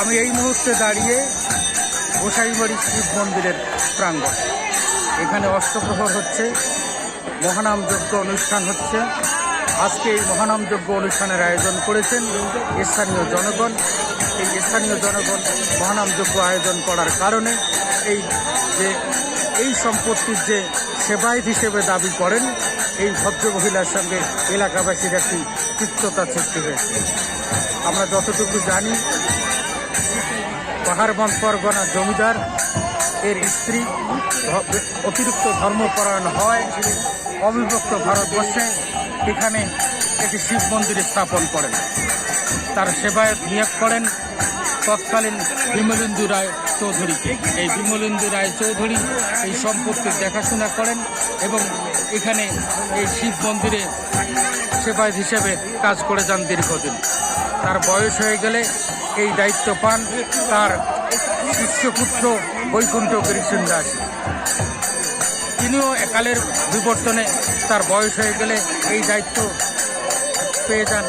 আমি এই মুহূর্তে দাঁড়িয়ে গোসাইবাড়ি শিব মন্দিরের প্রাঙ্গণ। এখানে অষ্টপ্রহর হচ্ছে, মহানাম যজ্ঞ অনুষ্ঠান হচ্ছে। আজকে এই মহানাম যজ্ঞ অনুষ্ঠানের আয়োজন করেছেন স্থানীয় জনগণ। এই স্থানীয় জনগণ মহানাম যজ্ঞ আয়োজন করার কারণে এই যে, এই সম্পত্তির যে সেবায়ত হিসেবে দাবি করেন, এই ভদ্র মহিলার সঙ্গে এলাকাবাসীর একটি তিক্ততা সৃষ্টি হয়েছে। আমরা যতটুকু জানি পাহাড়বন পরগনা জমিদার। এর স্ত্রী অতিরিক্ত ধর্মপরায়ণ হয় অবিভক্ত ভারতবর্ষে এখানে একটি শিব মন্দির স্থাপন করেন। তার সেবায়ত নিয়োগ করেন তৎকালীন বিমলেন্দু রায় চৌধুরীকে এই বিমলেন্দু রায় চৌধুরী এই সম্পত্তির দেখাশোনা করেন এবং এখানে এই শিব মন্দিরে সেবায়ত হিসেবে কাজ করে যান দীর্ঘদিন। তার বয়স হয়ে গেলে এই দায়িত্ব পান তার শিষ্যপুত্র বৈকুণ্ঠ কৃষ্ণ দাস। তিনিও একালের বিবর্তনে তার বয়স হয়ে গেলে এই দায়িত্ব পেয়ে যান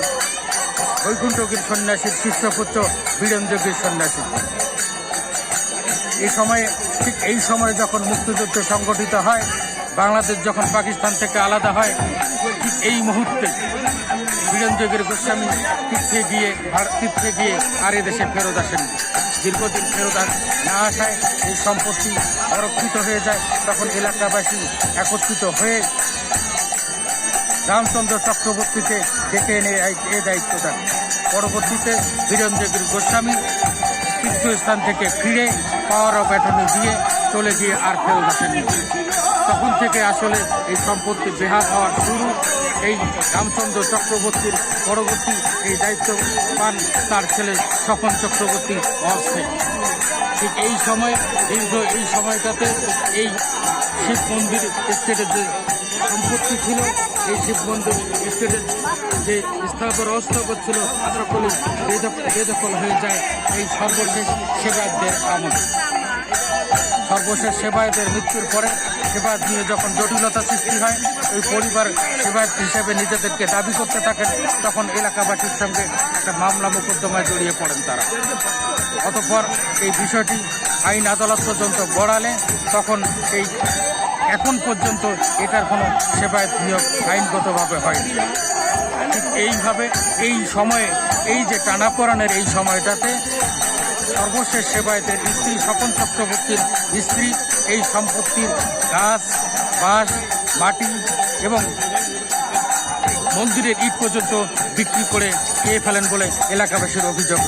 বৈকুণ্ঠগির সন্ন্যাসীর শিষ্যপুত্র বীরেন্দ্রগির সন্ন্যাসী এই সময়ে, ঠিক এই সময়ে যখন মুক্তিযুদ্ধ সংগঠিত হয় বাংলাদেশ যখন পাকিস্তান থেকে আলাদা হয়, এই মুহূর্তে বীরেন্দ্রগির গোস্বামী তীর্থে গিয়ে তীর্থে গিয়ে আর এ দেশে ফেরত আসেন দীর্ঘদিন ফেরত না আসায় এই সম্পত্তি অরক্ষিত হয়ে যায়। তখন এলাকাবাসী একত্রিত হয়ে রামচন্দ্র চক্রবর্তীকে ডেকে এনে এ দায়িত্ব দেন। পরবর্তীতে বীরেন্দ্রগির গোস্বামী তীর্থস্থান থেকে ফিরে পাওয়ার অফ অ্যাটর্নি দিয়ে চলে গিয়ে আর ফেরত আসেননি। তখন থেকে আসলে এই সম্পত্তি বেহাত হওয়ার শুরু। এই রামচন্দ্র চক্রবর্তীর পরবর্তী এই দায়িত্ব পান তার ছেলে স্বপন চক্রবর্তী অস্থায়ী ঠিক এই সময়, দীর্ঘ এই সময়টাতে এই শিব মন্দির স্টেটের যে সম্পত্তি ছিল, এই শিব মন্দির স্টেটের যে স্থাপর অস্থাপর ছিল বেদখ- বেদখল হয়ে যায়। এই সর্বশেষ সেবায়তদের আমলে। সর্বশেষ সেবায়তের মৃত্যুর পরে সেবায়ত নিয়ে যখন জটিলতা সৃষ্টি হয়, ওই পরিবার সেবায়ত হিসেবে নিজেদেরকে দাবি করতে থাকেন তখন এলাকাবাসীর সঙ্গে একটা মামলা মোকদ্দমায় জড়িয়ে পড়েন তারা। অতঃপর এই বিষয়টি আইন আদালত পর্যন্ত গড়ালে তখন এই এখন পর্যন্ত এটার কোনো সেবায়ত নিয়োগ আইনগতভাবে হয়নি। ঠিক এইভাবে এই সময়ে, এই যে টানাপড়ানের এই সময়টাতে সর্বশেষ সেবায়তের স্ত্রী স্বপন চক্রবর্তীর স্ত্রী এই সম্পত্তির গাছ, বাঁশ, মাটি এবং মন্দিরের ইট পর্যন্ত বিক্রি করে খেয়ে ফেলেন বলে এলাকাবাসীর অভিযোগ।